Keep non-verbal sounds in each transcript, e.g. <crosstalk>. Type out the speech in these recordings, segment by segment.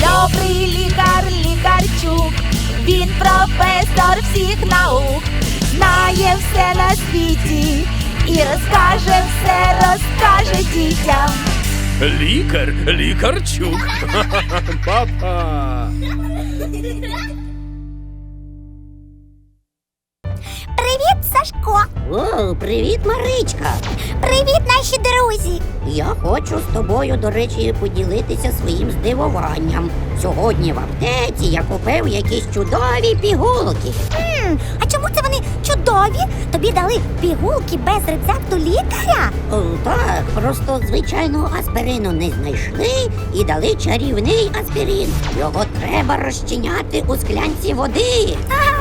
Добрий лікар, лікарчук, він професор всіх наук, знає все на світі і розкаже все, розкаже дітям. Лікар, лікарчук. Папа. О, привіт, Маричка! Привіт, наші друзі! Я хочу з тобою, до речі, поділитися своїм здивуванням. Сьогодні в аптеці я купив якісь чудові пігулки. М, а чому це вони чудові? Тобі дали пігулки без рецепту лікаря? О, так, просто звичайного аспирину не знайшли і дали чарівний аспірин. Його треба розчиняти у склянці води. Ага,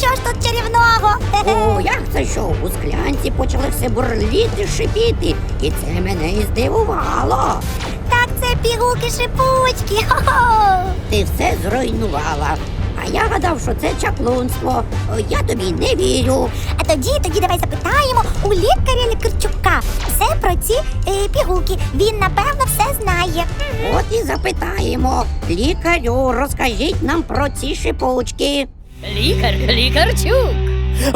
що ж тут чарівного? О, <laughs> як це що? У склянці почали все бурліти, шипіти, і це мене і здивувало. Так це пігулки шипучки. Хо-хо! Ти все зруйнувала. А я гадав, що це чаклунство. Я тобі не вірю. А тоді, тоді давай запитаємо у лікаря Лікарчука все про ці е, пігулки. Він напевно все знає. От і запитаємо. Лікарю, розкажіть нам про ці шипучки. Лікар, лікарчук.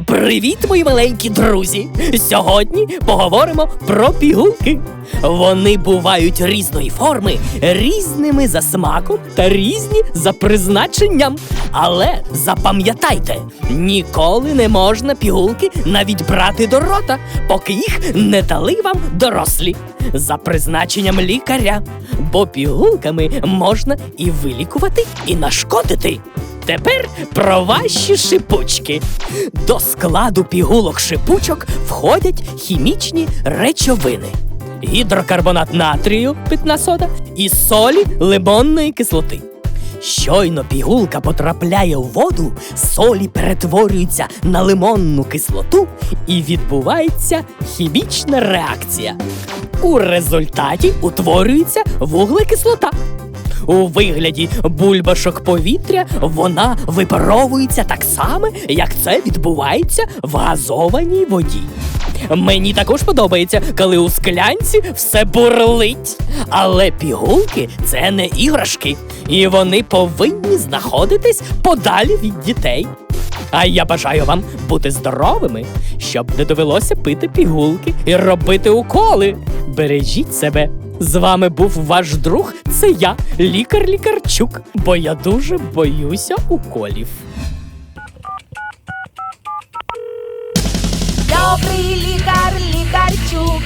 Привіт, мої маленькі друзі! Сьогодні поговоримо про пігулки. Вони бувають різної форми, різними за смаком та різні за призначенням. Але запам'ятайте, ніколи не можна пігулки навіть брати до рота, поки їх не дали вам дорослі. За призначенням лікаря. Бо пігулками можна і вилікувати, і нашкодити. Тепер про ваші шипучки. До складу пігулок шипучок входять хімічні речовини. Гідрокарбонат натрію, питна сода і солі лимонної кислоти. Щойно пігулка потрапляє у воду, солі перетворюються на лимонну кислоту і відбувається хімічна реакція. У результаті утворюється вуглекислота. У вигляді бульбашок повітря вона випаровується так само, як це відбувається в газованій воді. Мені також подобається, коли у склянці все бурлить. Але пігулки це не іграшки, і вони повинні знаходитись подалі від дітей. А я бажаю вам бути здоровими, щоб не довелося пити пігулки і робити уколи. Бережіть себе. З вами був ваш друг, це я, лікар Лікарчук, бо я дуже боюся уколів. Добрий лікар, лікарчук,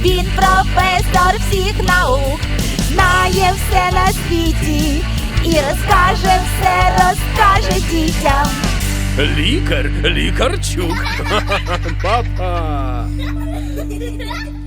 він професор всіх наук, знає все на світі і розкаже все, розкаже дітям. Лікар, лікарчук. Папа. <laughs>